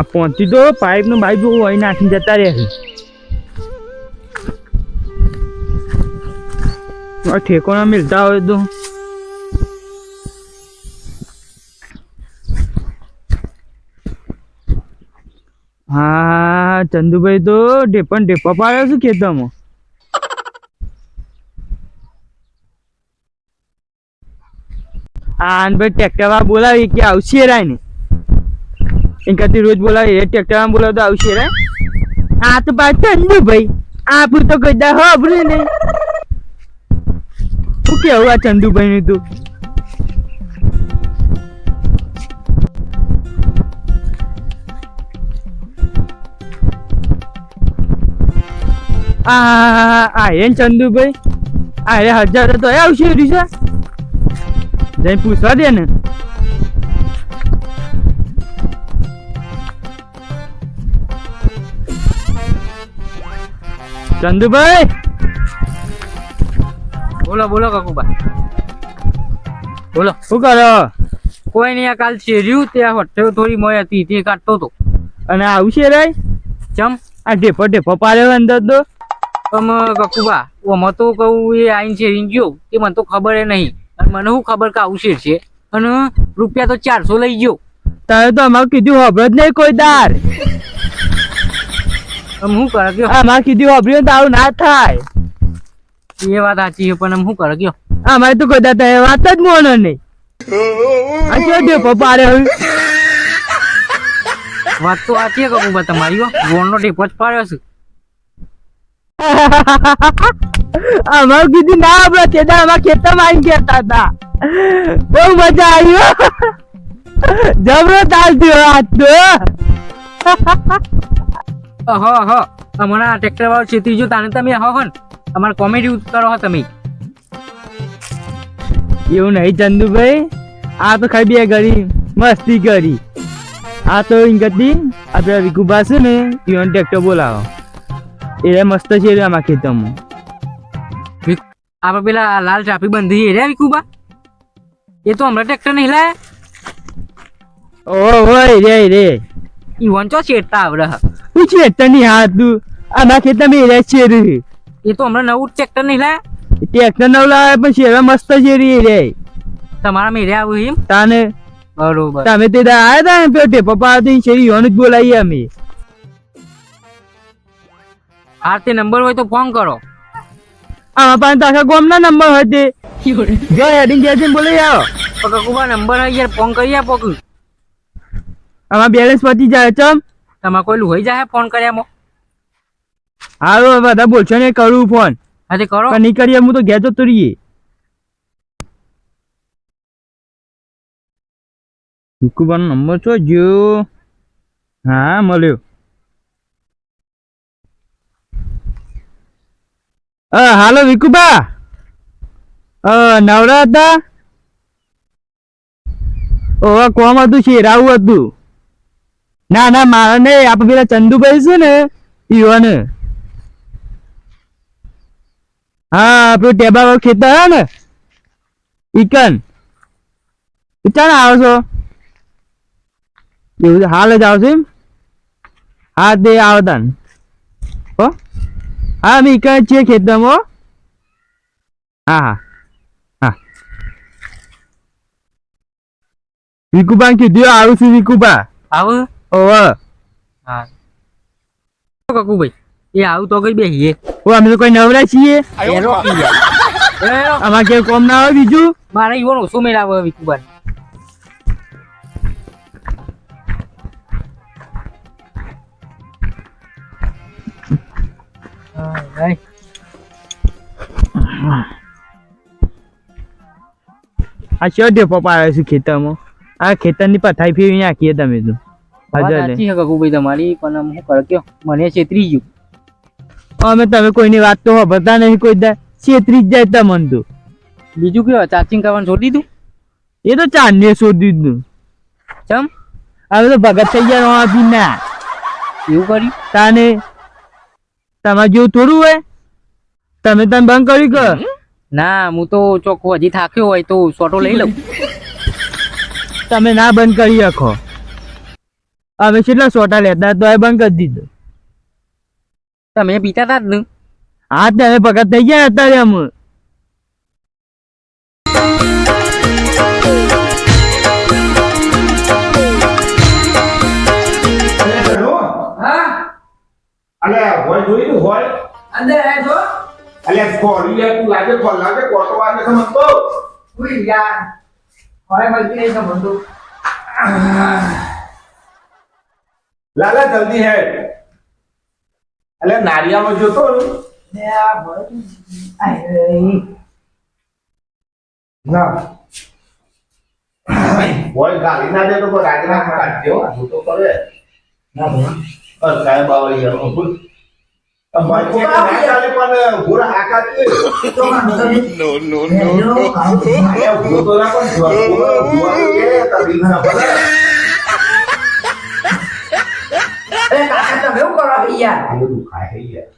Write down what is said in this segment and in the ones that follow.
આ પહોંચી તો પાઇપનું બાઈપ અહીં નાખીને જતા રહે છે ઠેકો ના મિલતા હોય તો. હા, ચંદુભાઈ તો ઢેપણ ઢેપા પાડ્યો છે ખેતરમાં. હા ભાઈ ટ્રેક્ટર બોલાવી કે આવશે રાય ને એમ રોજ બોલાવી એ ટ્રેક્ટર બોલાવ તો આવશે રે. આ તો પાછું ચંદુભાઈ આપણું તો કદા હોભરું નહીં. શું કેવું આ ચંદુભાઈ નું તું આ એન ચંદુભાઈ આ એ હજાર તો એ આવશે રીસા જઈ પૂછવા દે ને ચંદુભાઈ! બોલો બોલો કાકુબા. બોલો. શું કરો? કોઈ નહીં આ કાલ શેર્યું ત્યાં હોટેલ થોડી મોય હતી તે કાઢતો હતો. અને આવશે રે ચમ? આ ઢેપો ઢેપો પાડ્યો અંદર તો. તમે કાકુબા ઓમાં તો કહું એ આઈને શેરીને ગયો. તે મને તો ખબર એ નહીં. અને મને શું ખબર કે આવું શેર છે? અને રૂપિયા તો ચારસો લઈ ગયો. તારે તો અમારે કીધું ખબર જ નહીં કોઈ દાર. શું કરે કયો અમારે કીધું હોભળ્યું તો આવું ના થાય. એ વાત સાચી છે પણ આમ શું કરે કયો અમારે તો કોઈ દાતા એ વાત જ મોનો નહીં. આ કેવો પપ્પા રે હવે? વાત તો સાચી છે કાકુબા તમારી હો. ગોળનો ટેપો જ પાડ્યો છે. અમારું કીધું ના આપણે કેદાર અમારા ખેતરમાં કેતા હતા. બહુ મજા આવી હો. જબરો તાલ થયો આજ તો. હ હ હમણાં ટ્રેક્ટર વાળો છેતરી જો તાને તમે હો હન અમારે કોમેડી કરો હો તમે. એવું નહીં ચંદુભાઈ. આ તો ખાઈ બે કરી મસ્તી કરી. આ તો કરતી આપણે વિકુભા છે ને ઇવન ટ્રેક્ટર બોલાવો. એ મસ્ત છે આમાં ખેતરમાં. આપણે પેલા લાલ ટ્રાફિક બંધી રહ્યા વિકુબા એ તો હમણાં ટ્રેક્ટર નહીં લાયા? ઓ હોય રે રે. ઈવન ચો છેડતા આવડે હ. હું છે નહીં હા તું આમાં ખેતર મેં રહે છે એ તો હમણાં નવું ટ્રેક્ટર નહીં લાયા? ટ્રેક્ટર નવ લાવે પણ શેરવા મસ્ત છે રે રે તમારા મેરે આવું એમ? તાને? બરોબર. તમે તે આયા તા ને પેલો ટેપો પાડતી શેરી યોન જ બોલાવીએ અમે. હા તે નંબર હોય તો ફોન કરો. આમાં પાસે તાખા આખા નંબર હોય તે. જો હેડિંગ જેથી બોલી આવો. તો કકુબા નંબર હોય યાર ફોન કરી આપો આમાં બેલેન્સ પતી જાય ચમ. તમારે કોઈ લોહી જાય ફોન કર્યામાં હવે બધા બોલશો ને કરું ફોન હા કરો. નહીં કરીએ હું તો ઘેર જતો રહીએ. વિકુબાનો નંબર છો? જો હા મળ્યો. હાલો વિકુબા નવરા હતા ઓવા કોમ હતું શેરાવું હતું. ના ના, મારા નહીં. આપણે પેલા ચંદુભાઈ છે ને, ઈવાને. હા, આપડે ટેબા ખેતર હે ને ઇકન ચાલ આવો છો. એવું હાલ જ આવશે એમ? હા તે આવતા ને હો? હા, અમે ઇકન છીએ ખેતરમાં. હા. હા હા. વિકુબા કીધું, આવું છું વિકુબા આવું? ઓવે. હા. કકુભાઈ એ આવું તો કઈ બેહીએ ઓ અમે તો કોઈ નવરા છીએ. એ રોકી જાય. એ રો- અમારે કે કોમ ના આવે બીજું? મારે ઈવન ઓછું મેળાવે વિકુબા આ શો ઢેપો પાડે છે ખેતરમાં. આ ખેતરની પથાઈ ફેરવી નાખીએ તમે તો. સાચી છે કકુભાઈ તમારી પણ આમ શું કયો? મને છેતરી ગયું. અમે તમે કોઈની વાત તો હોભરતા નહીં કોઈ દા છેતરી જ જાય તમને તો. બીજું કયો? ચાર્જિંગ કરવાનું છોડી દીધું? એ તો ચાંદને શોધી દીધું. ચમ? હવે તો ભગત થઈ ગયા ના એવું કર્યું? તાને તમારે જેવું થોડું હોય. તમે તમે બંધ કર્યું કે? ના હું તો ચોખ્ખો હજી થાક્યો હોય તો સોટો લઈ લઉં. તમે ના બંધ કરી રાખો અમે કેટલા સોટા લેતા? તો એ બંધ કરી દીધું. તમે પીતા હતા જ ને. હા તમે પગાર થઈ ગયા અત્યારે અમે. અલે હોય જોયું હોય. અંદર આય છો અલે તું લાગે કોલ લાગે? કોટો વાગે તો મત તો ઉઈ યાર. હોય મળતી નહીં તમને તો લાલા જલ્દી હે એટલે નારિયામાં જોતો ને? ને ના. હોય ગાલી ના દે તો કોઈ રાજીનામું કાઢજે હો હું તો કરે ના ભાઈ સાહેબ બાવળી યાર હું ભૂલ ના ચાલે પણ યાર આ બધું ખાય હે યાર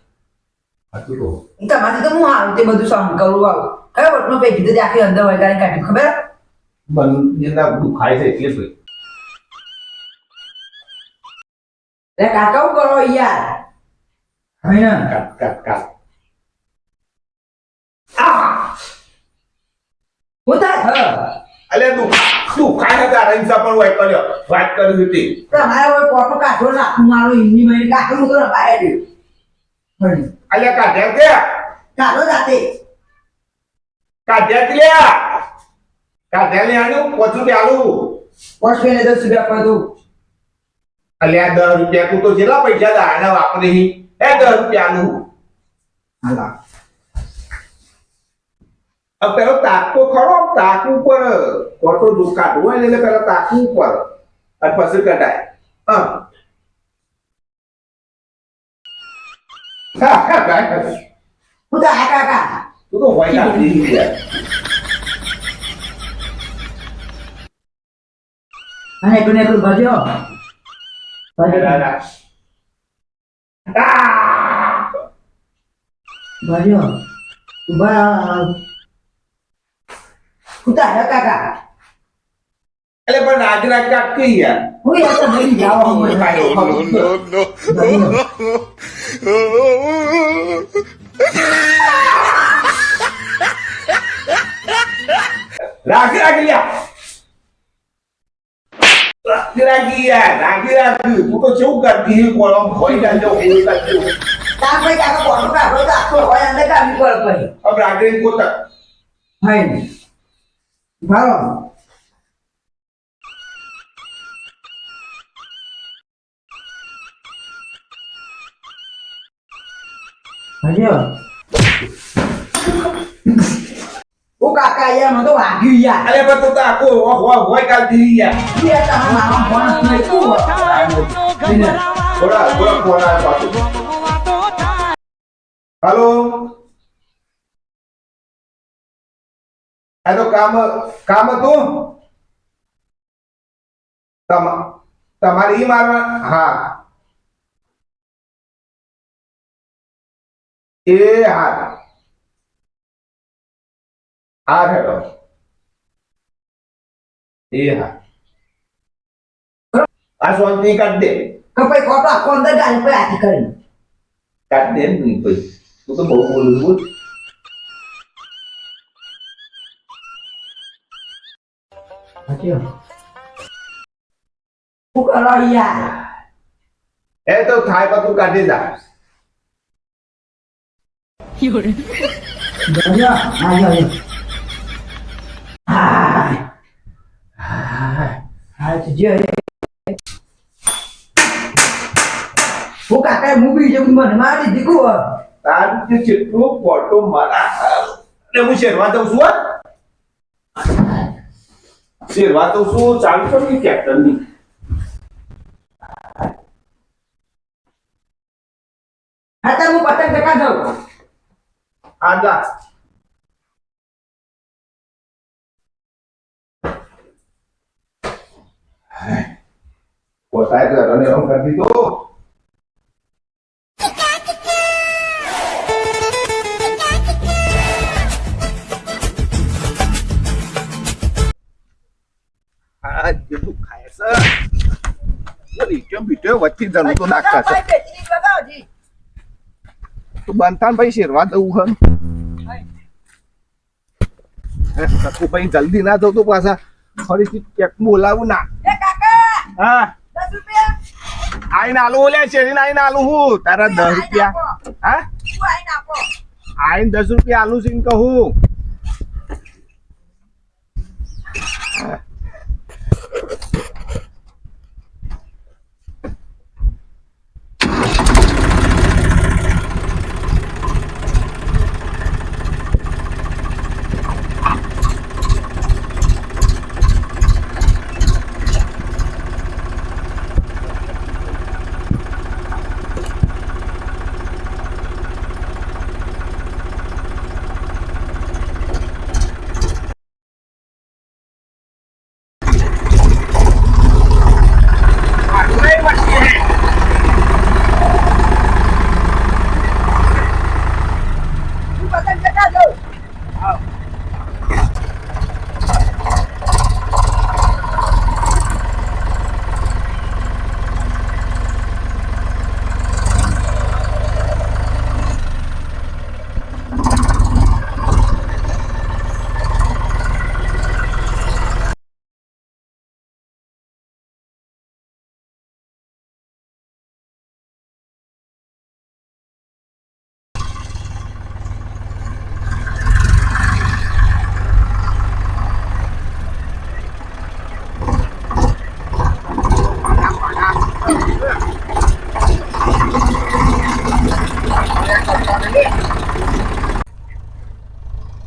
હતું તો તમારે તો હું હારું તે બધું સહન કરું આવું કયો વટનો પેટી તો આખી અંદર હોય કારણ કાઢી ખબર બન જેના બધું ખાય છે એટલે ભાઈ અરે કાકા એવું કરો યાર હે ને કાટ કાટ કાટ હું થાય અલે તું ખાય હતા રહીસા પણ હોય કર્યો. વાત કરી હતી તમારે હોય પોટો કાઢો રાખું મારો હિન્દી મેં કાઢો હું તો બહાર દઉં અલે કાઢ્યા કે કાઢો જાતે. કાઢ્યા કે લ્યા કાઢ્યા લે આનું? પોચું કે આલું. પોસ્ટ પેલે દસ રૂપિયા પડતું અલ્યા દસ રૂપિયા તું તો જેટલા પૈસા દાણા વાપરી એ દસ રૂપિયા આલું. હાલા. હવે પેલો તાકો ખરો તાક ઉપર કોટો દુકાન હોય એટલે પેલા તાક ઉપર અને પછી કઢાય હા હા, તો કાકા તું તો હોય અને એકલું એકલું! તો આ કાકા એટલે પણ રાજરા કાઢી યાર હું યાર તમે બી જાઓ હમણાં. No, no, no, no. રાખી રાખી લ્યા રાખી રાખી યાર રાખી રાખી તું તો કેવું કરતી કોણ હોય કાઢજો હોય કાઢજો તાર ભાઈ કાકા પોટો કાઢો તો આખો હોય અંદર કાઢવી પડે પછી હવે રાખી પોતા હાય ભારો હજો ઓ કાકા યાર મને તો વાગ્યું યાર અરે પણ તું તો આખો હોય હોય કાઢી યાર યાર તમારા મામા ફોન નહીં તું થોડા થોડા ફોન આવે પાછું હાલો તો કામ કામ હતું? તમા- તમારે ઈ મારવા હા. એ હા હા હેલો એ હા આ શાંતિ કાઢ દે. કપાઈ કોટો આખો દે ગાલી પર હાથી કરી. કાઢ દે ને નહીં ભાઈ તું તો બહુ બોલું બોલ. હજો શું કરો યાર એ તો થાય તું કાઢી હજો હા કાકા મૂવી જેવું મને મારી દીકું તાર જેટલો ફોટો મારા હું શેરવા દઉં છું હા? શેરવા શું ચાલુ કરની કેપ્ટનની હા તો હું પતંગ ટકા દઉં. આ જા. પોતાએ ઘર અને એમ કરી દીધો. જો વચ્ચે જરૂર તો નાખતા છે. તો બનતા ભાઈ શેરવા દઉં હે કાકુ ભાઈ જલ્દી ના જતો પાછા. ફરીથી કેક બોલાવું ના. એ કાકા હા. આઈને આલુ ઓલે શેરીને આઈને આલુ હું? તારા દસ રૂપિયા. હા? આઈને દસ રૂપિયા આલુ છે કહું તું પસંદ કરતા જો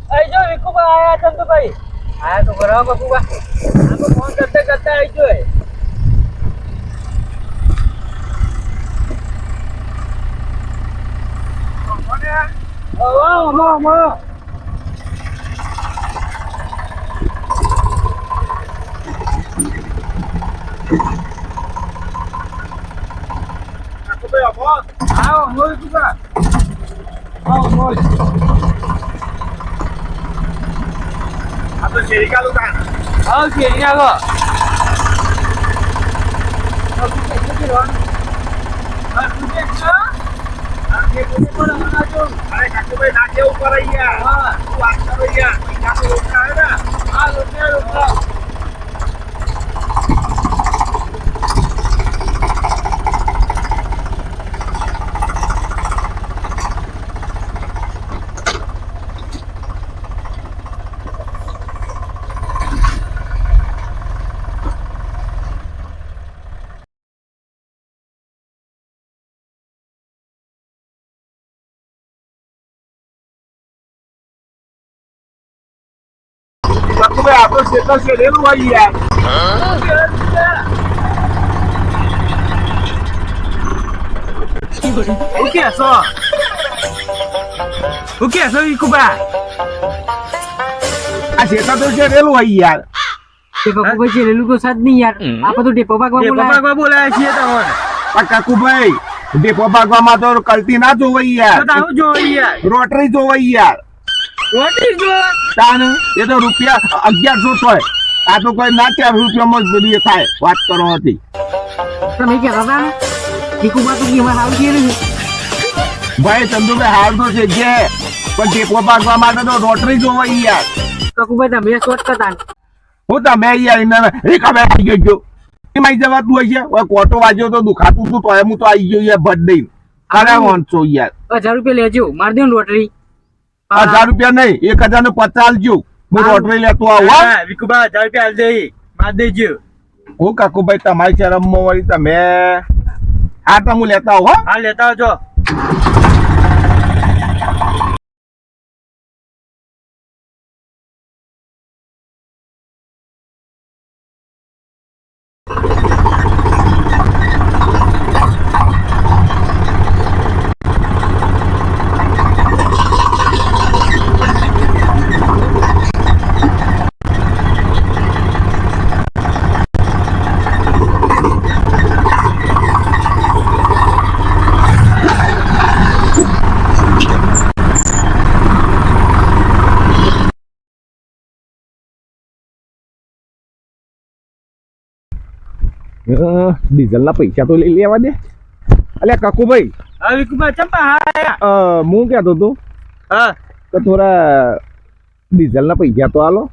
અહીં જો વિકુબા આયા ચંદુભાઈ આયા તો બરાબર કકુબા આપણે ફોન કરતા કરતા આવી જો કાકુ ભાઈ અમો આવો મોય વિકુબા આવો મોય આ તો શેરી કાલું તાન આવો શેરી આગો અરે કાકુ ભાઈ ના કેવું પર અહીંયા તું વાત કરો અહીંયા પૈસા તો ઓછા આવે ને કાકુ ભાઈ આપણો ક્ષેત્ર શેરેલું હોય યાર હું કેસો હું કેસો વિકુબા આ ક્ષેત્ર તો શેરેલું હોય યાર તે છે રેલું તો સાદ નહીં યાર આપણે તો ટેપો ભાગવા બોલાય છીએ તમને પણ કાકુભાઈ ડેપો ભાગવામાં તો કલ્ટી ના જોવાય યાર રોટરી જોવાય યાર. રોટી જો તાન? એ તો રૂપિયા અગિયારસો થાય આ તો કોઈ ના ચાર રૂપિયામાં જ બધી થાય. વાત કરો હતી. તમે કહેતા હતા ને ટીકુબા તો કેવા હાલ છે ભાઈ ચંદુભાઈ હાલ તો છે જે પણ ડેપો પાકવા માટે તો રોટરી જોવાય યાર. કકુભાઈ તમે શોટ કરતા હું તમે યાર એને રેખા ખબર આવી ગયો ગયો. એમાં જવાતું હોય છે. કોટો વાજ્યો તો દુખાતું હતું તો હું તો આવી ગયો યાર ભટ દઈ અરે વાંચો યાર. હજાર રૂપિયા લેજો. મારી દો ને લોટરી હજાર રૂપિયા નહીં એક હજાર ને પચાસ આલજો. હું રોટરી લેતો આવું વિકુભાઈ હજાર રૂપિયા આલ દઈ માર દેજો. હું કાકુભાઈ તમારી શરમમાં વળી તમે હા તમે હું લેતા આવો હા લેતા આવજો. ડીઝલના પૈસા તો લઈ લેવા દે અલ્યા કકુભાઈ હા વિકુભાઈ ચંપા હા હું કહેતો હતો હા તો થોડા ડીઝલના પૈસા તો આલો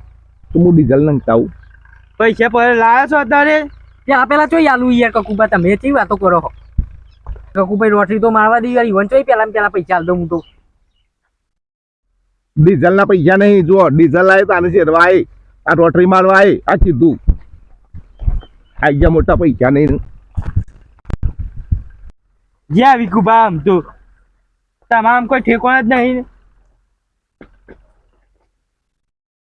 તો હું ડીઝલ નંખાવું પૈસા પર લાવે છો અત્યારે તે આપેલા પેલા ચોઈ આલુ યાર કકુભાઈ તમે ચી વાતો કરો છો કકુભાઈ રોટરી તો મારવા દી યાર ઈવન ચોઈ પેલા પેલા પૈસા આલ દઉં હું તો ડીઝલના પૈસા નહીં જો ડીઝલ આવે તો આને શેરવા આવે આ રોટરી મારવા આવે આ કીધું આ ગયા મોટા પૈસા નહીં જ્યાં વિકુભા આમ તો તમામ કોઈ ઠેકોણ જ નહીં